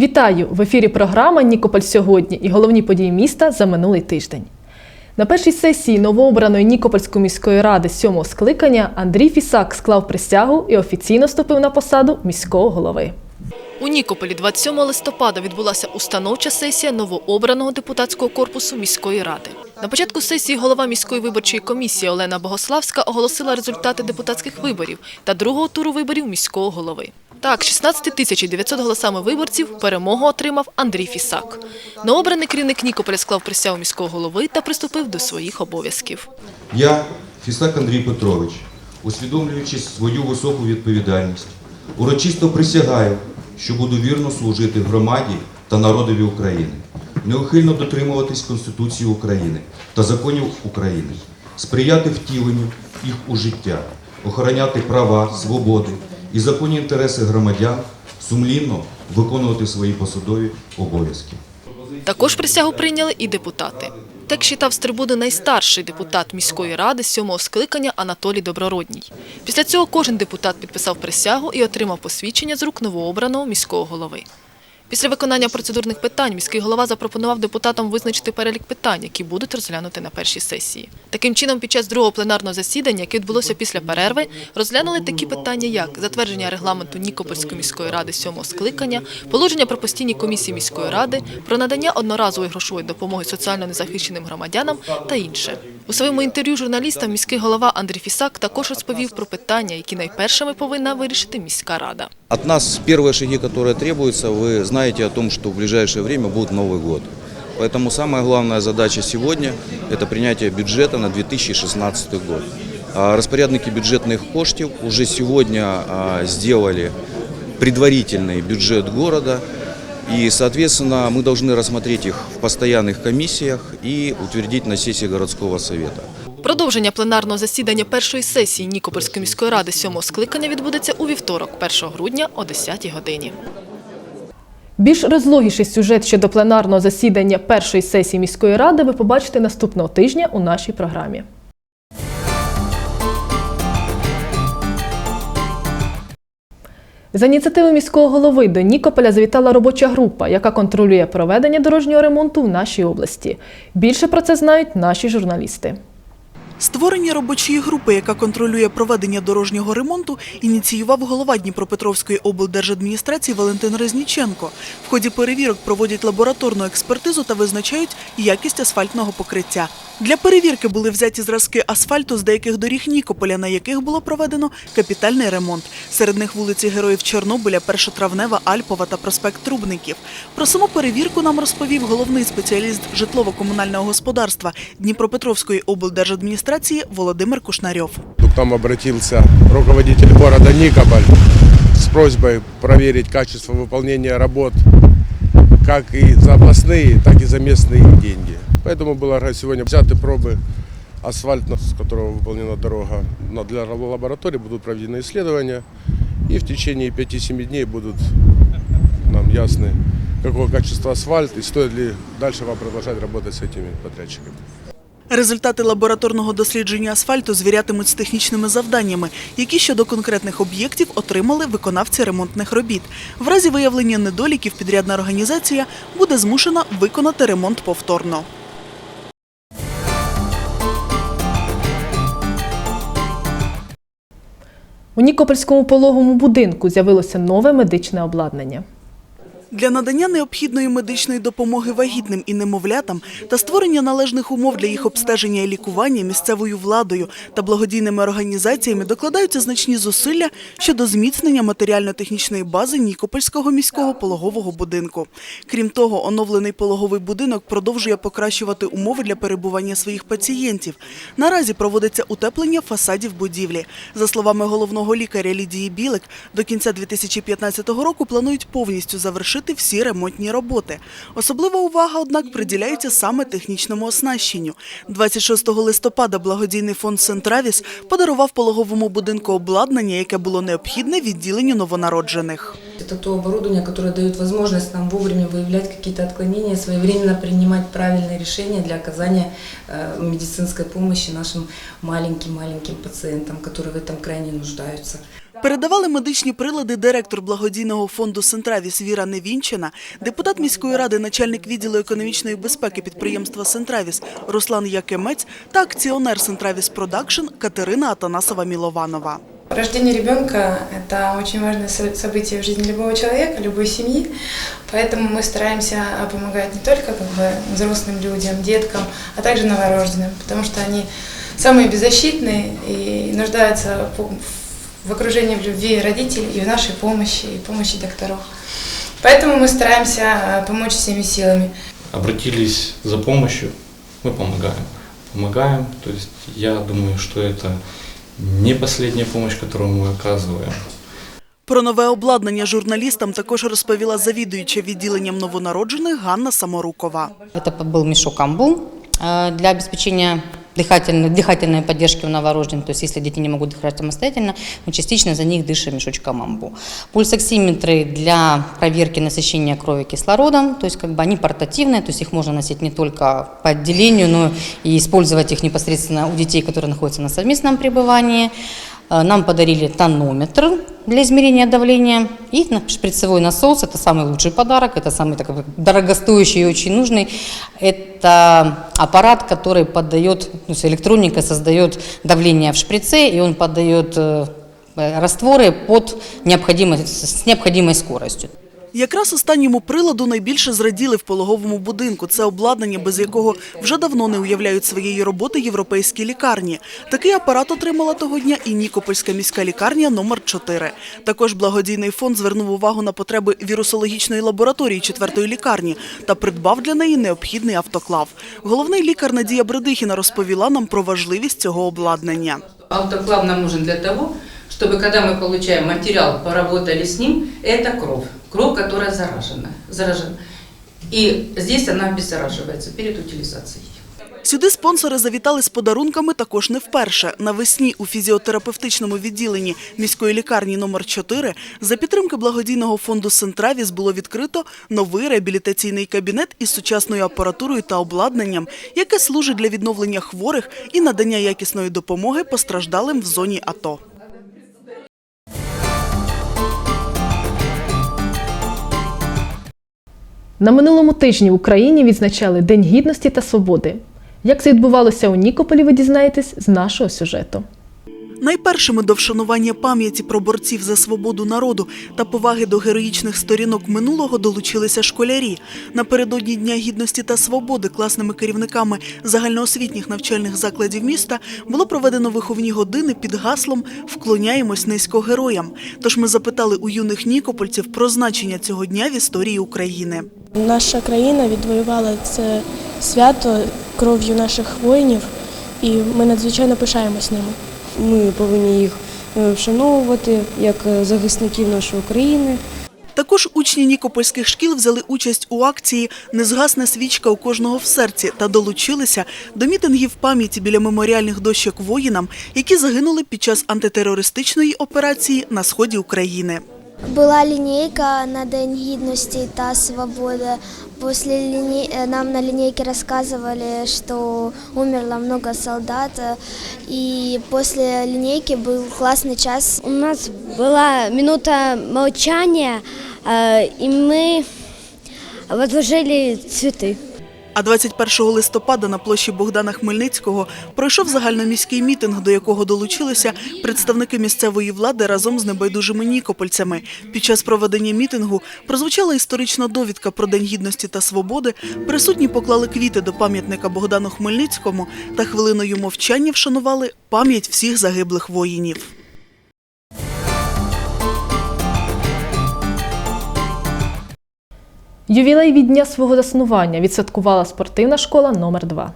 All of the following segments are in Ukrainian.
Вітаю! В ефірі програма Нікополь сьогодні і головні події міста за минулий тиждень. На першій сесії новообраної Нікопольської міської ради сьомого скликання Андрій Фісак склав присягу і офіційно вступив на посаду міського голови. У Нікополі 27 листопада відбулася установча сесія новообраного депутатського корпусу міської ради. На початку сесії голова міської виборчої комісії Олена Богославська оголосила результати депутатських виборів та другого туру виборів міського голови. Так, 16 тисяч 900 голосами виборців перемогу отримав Андрій Фісак. Новообраний керівник Нікополя склав присягу міського голови та приступив до своїх обов'язків. Я, Фісак Андрій Петрович, усвідомлюючи свою високу відповідальність, урочисто присягаю, що буду вірно служити громаді та народові України, неухильно дотримуватись Конституції України та законів України, сприяти втіленню їх у життя, охороняти права, свободи і законні інтереси громадян, сумлінно виконувати свої посадові обов'язки. Також присягу прийняли і депутати. Так читав з трибуни найстарший депутат міської ради сьомого скликання Анатолій Доброродній. Після цього кожен депутат підписав присягу і отримав посвідчення з рук новообраного міського голови. Після виконання процедурних питань міський голова запропонував депутатам визначити перелік питань, які будуть розглянути на першій сесії. Таким чином, під час другого пленарного засідання, яке відбулося після перерви, розглянули такі питання, як затвердження регламенту Нікопольської міської ради сьомого скликання, положення про постійні комісії міської ради, про надання одноразової грошової допомоги соціально незахищеним громадянам та інше. У своєму інтерв'ю журналістам міський голова Андрій Фісак також розповів про питання, які найпершими повинна вирішити міська рада. От нас первые шаги, которые требуются, вы знаете о том, что в ближайшее время будет Новый год. Поэтому самая главная задача сегодня – это принятие бюджета на 2016 год. А Распорядники бюджетных коштів уже сегодня а, сделали предварительный бюджет города, и, соответственно, мы должны рассмотреть их в постоянных комиссиях и утвердить на сессии городского совета. Продовження пленарного засідання першої сесії Нікопольської міської ради сьомого скликання відбудеться у вівторок, 1 грудня о 10 годині. Більш розлогіший сюжет щодо пленарного засідання першої сесії міської ради ви побачите наступного тижня у нашій програмі. За ініціативи міського голови до Нікополя завітала робоча група, яка контролює проведення дорожнього ремонту в нашій області. Більше про це знають наші журналісти. Створення робочої групи, яка контролює проведення дорожнього ремонту, ініціював голова Дніпропетровської облдержадміністрації Валентин Резніченко. В ході перевірок проводять лабораторну експертизу та визначають якість асфальтного покриття. Для перевірки були взяті зразки асфальту з деяких доріг Нікополя, на яких було проведено капітальний ремонт. Серед них вулиці Героїв Чорнобиля, Першотравнева, Альпова та проспект Трубників. Про саму перевірку нам розповів головний спеціаліст житлово-комунального господарства Дніпропетровської облдержадміністрації Володимир Кушнарьов. К нам обратился руководитель города Никополь с просьбой проверить качество выполнения работ как и за областные, так и за местные деньги. Поэтому было сегодня взяты пробы асфальта, с которого выполнена дорога. Для лаборатории будут проведены исследования. И в течение 5-7 дней будут нам ясны, какого качества асфальт и стоит ли дальше вам продолжать работать с этими подрядчиками. Результати лабораторного дослідження асфальту звірятимуть з технічними завданнями, які щодо конкретних об'єктів отримали виконавці ремонтних робіт. В разі виявлення недоліків підрядна організація буде змушена виконати ремонт повторно. У Нікопольському пологовому будинку з'явилося нове медичне обладнання. Для надання необхідної медичної допомоги вагітним і немовлятам та створення належних умов для їх обстеження і лікування місцевою владою та благодійними організаціями докладаються значні зусилля щодо зміцнення матеріально-технічної бази Нікопольського міського пологового будинку. Крім того, оновлений пологовий будинок продовжує покращувати умови для перебування своїх пацієнтів. Наразі проводиться утеплення фасадів будівлі. За словами головного лікаря Лідії Білик, до кінця 2015 року планують повністю завершити всі ремонтні роботи. Особлива увага, однак, приділяється саме технічному оснащенню. 26 листопада благодійний фонд «Сентравіс» подарував пологовому будинку обладнання, яке було необхідне відділенню новонароджених. Это то оборудование, которое дает возможность нам вовремя выявлять какие-то отклонения, своевременно принимать правильные решения для оказания э, медицинской помощи нашим маленьким-маленьким пациентам, которые в этом крайне нуждаются. Передавали медичні прилади директор благодійного фонду Сентравіс Віра Невінчина, депутат міської ради, начальник відділу економічної безпеки підприємства Сентравіс Руслан Якимець та акціонер Сентравіс Продакшн Катерина Атанасова Мілованова. Рождение ребенка – это очень важное со- событие в жизни любого человека, любой семьи, поэтому мы стараемся помогать не только как бы, взрослым людям, деткам, а также новорожденным, потому что они самые беззащитные и нуждаются по- в окружении в любви родителей и в нашей помощи, и помощи докторов. Поэтому мы стараемся э, помочь всеми силами. обратились за помощью, мы помогаем. Помогаем, то есть я думаю, что это не последняя помощь, которую мы оказываем. Про нове обладнання журналістам також розповіла завідуюча відділенням новонароджених Ганна Саморукова. Это был мешок амбу э, для обеспечения дыхательной, дыхательной поддержки у новорожденных. То есть, если дети не могут дышать самостоятельно, мы частично за них дышим мешочком амбу. Пульсоксиметры для проверки насыщения крови кислородом. То есть, как бы они портативные, то есть их можно носить не только по отделению, но и использовать их непосредственно у детей, которые находятся на совместном пребывании. Э, Нам подарили тонометр для измерения давления и шприцевой насос. Это самый лучший подарок, это самый такой дорогостоящий и очень нужный. Это аппарат, который подает, ну, с электроникой создает давление в шприце, и он подает э, растворы под необходимой, с необходимой скоростью. Якраз останньому приладу найбільше зраділи в пологовому будинку. Це обладнання, без якого вже давно не уявляють своєї роботи європейські лікарні. Такий апарат отримала того дня і Нікопольська міська лікарня номер 4 Також благодійний фонд звернув увагу на потреби вірусологічної лабораторії четвертої лікарні та придбав для неї необхідний автоклав. Головний лікар Надія Бредихіна розповіла нам про важливість цього обладнання. Автоклав нам нужен для того, чтобы когда мы получаем материал, поработали с ним, это кровь. Кровь, которая заражена. заражена. И здесь она обеззараживается перед утилизацией. Сюди спонсори завітали з подарунками також не вперше. Навесні у фізіотерапевтичному відділенні міської лікарні номер 4 за підтримки благодійного фонду Сентравіс було відкрито новий реабілітаційний кабінет із сучасною апаратурою та обладнанням, яке служить для відновлення хворих і надання якісної допомоги постраждалим в зоні АТО. На минулому тижні в Україні відзначали День гідності та свободи. Як це відбувалося у Нікополі, ви дізнаєтесь з нашого сюжету. Найпершими до вшанування пам'яті про борців за свободу народу та поваги до героїчних сторінок минулого долучилися школярі. Напередодні Дня гідності та свободи класними керівниками загальноосвітніх навчальних закладів міста було проведено виховні години під гаслом Вклоняємось низько героям. Тож ми запитали у юних нікопольців про значення цього дня в історії України. Наша країна відвоювала це свято кров'ю наших воїнів, і ми надзвичайно пишаємось ними. Ми повинні їх е, вшановувати як е, захисників нашої країни. Також учні нікопольських шкіл взяли участь у акції Незгасна свічка у кожного в серці та долучилися до мітингів пам'яті біля меморіальних дощок воїнам, які загинули під час антитерористичної операції на сході України. Була лінійка на День гідності та свободи. После линей... э, нам на линейке рассказывали, что умерло много солдат. э, И после линейки был классный час. У нас була минута молчания, е, і ми возложили цвіти. А 21 листопада на площі Богдана Хмельницького пройшов загальноміський мітинг, до якого долучилися представники місцевої влади разом з небайдужими нікопольцями. Під час проведення мітингу прозвучала історична довідка про День гідності та свободи. Присутні поклали квіти до пам'ятника Богдану Хмельницькому та хвилиною мовчання вшанували пам'ять всіх загиблих воїнів. Ювілей від дня свого заснування відсвяткувала спортивна школа номер 2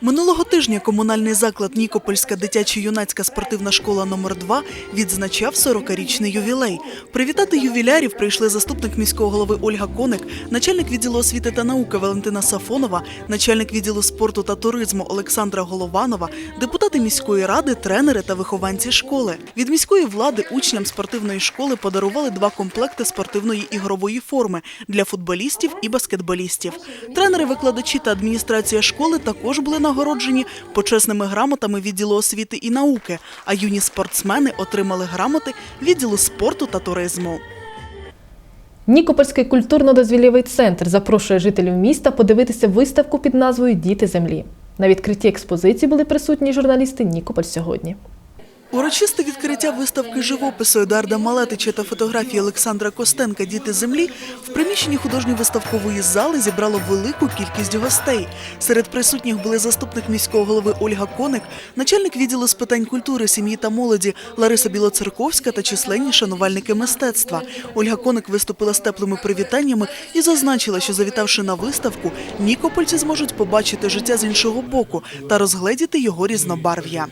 Минулого тижня комунальний заклад Нікопольська дитячо-юнацька спортивна школа номер 2 відзначав 40-річний ювілей. Привітати ювілярів прийшли заступник міського голови Ольга Коник, начальник відділу освіти та науки Валентина Сафонова, начальник відділу спорту та туризму Олександра Голованова, депутати міської ради, тренери та вихованці школи. Від міської влади учням спортивної школи подарували два комплекти спортивної ігрової форми для футболістів і баскетболістів. Тренери, викладачі та адміністрація школи також були на нагороджені почесними грамотами відділу освіти і науки, а юні спортсмени отримали грамоти відділу спорту та туризму. Нікопольський культурно-дозвілєвий центр запрошує жителів міста подивитися виставку під назвою Діти землі. На відкритті експозиції були присутні журналісти Нікополь сьогодні. Урочисте відкриття виставки живопису Едуарда Малетича та фотографії Олександра Костенка Діти землі в приміщенні художньо-виставкової зали зібрало велику кількість гостей. Серед присутніх були заступник міського голови Ольга Коник, начальник відділу з питань культури, сім'ї та молоді Лариса Білоцерковська та численні шанувальники мистецтва. Ольга Коник виступила з теплими привітаннями і зазначила, що завітавши на виставку, нікопольці зможуть побачити життя з іншого боку та розгледіти його різнобарв'я.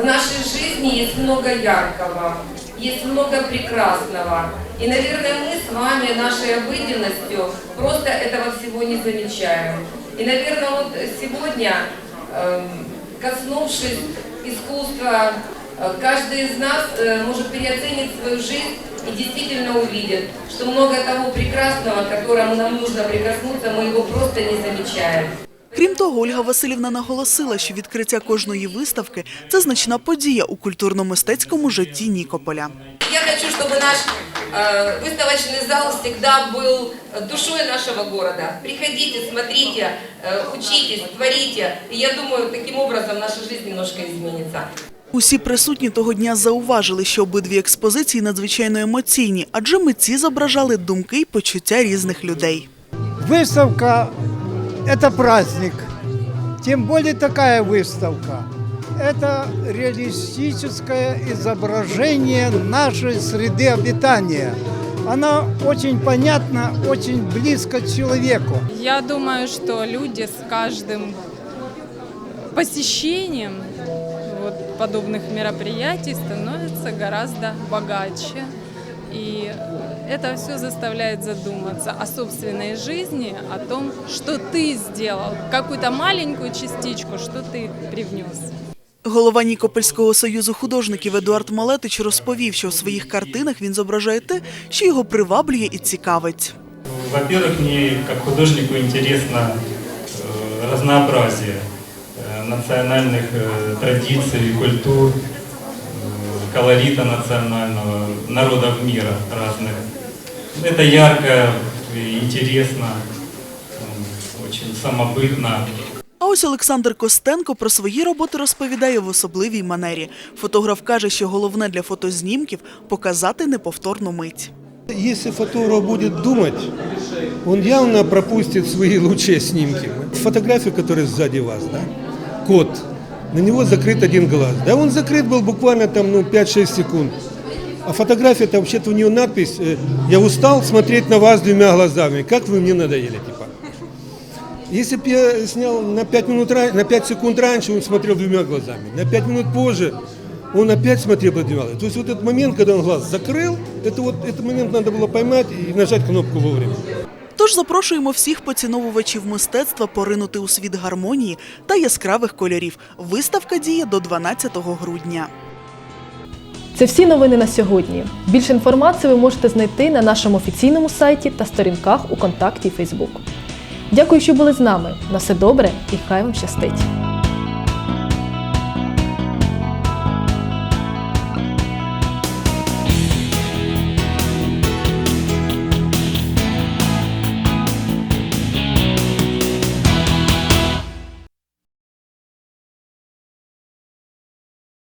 В нашей жизни есть много яркого, есть много прекрасного. И, наверное, мы с вами нашей обыденностью просто этого всего не замечаем. И, наверное, вот сегодня, эм, коснувшись искусства, э, каждый из нас э, может переоценить свою жизнь и действительно увидит, что много того прекрасного, к которому нам нужно прикоснуться, мы его просто не замечаем. Крім того, Ольга Васильівна наголосила, що відкриття кожної виставки це значна подія у культурно-мистецькому житті Нікополя. Я хочу, чтобы наш э, выставочный зал всегда был душой нашего города. Приходите, смотрите, э, учитесь, творите. И я думаю, таким образом наша жизнь немножко изменится. Усі присутні того дня зауважили, що обидві експозиції надзвичайно емоційні, адже митці зображали думки й почуття різних людей. Выставка – это праздник. Тем более такая выставка. Это реалистическое изображение нашей среды обитания. Она очень понятна, очень близко к человеку. Я думаю, что люди с каждым посещением вот подобных мероприятий становятся гораздо богаче. И это все заставляет задуматься о собственной жизни, о том, что ты сделал, какую-то маленькую частичку, что ты привнес. Голова Нікопольського союзу художників Едуард Малетич розповів, що у своїх картинах він зображає те, що його приваблює і цікавить. Во-первых, мне как художнику интересно э, разнообразие э, национальных э, традиций, культур, э, колорита национального, народов мира разных. Это ярко, и интересно, э, очень самобытно. А ось Олександр Костенко про свої роботи розповідає в особливій манері. Фотограф каже, що головне для фотознімків показати неповторну мить. Если фотограф будет думать, он явно пропустит свои лучшие снимки. Фотографию, которая сзади вас, да, кот, на него закрыт один глаз. Да, он закрыт был буквально там, ну, 5-6 секунд. А фотография, это вообще-то у нее надпись э, «Я устал смотреть на вас двумя глазами, как вы мне надоели», типа. Если бы я снял на 5, минут, ра- на 5 секунд раньше, он смотрел двумя глазами. На 5 минут позже он опять смотрел по двумя глазами. То есть вот этот момент, когда он глаз закрыл, это вот этот момент надо было поймать и нажать кнопку вовремя. Тож запрошуємо всіх поціновувачів мистецтва поринути у світ гармонії та яскравих кольорів. Виставка діє до 12 грудня. Це всі новини на сьогодні. Більше інформації ви можете знайти на нашому офіційному сайті та сторінках у контакті Фейсбук. Дякую, що були з нами. На все добре і хай вам щастить!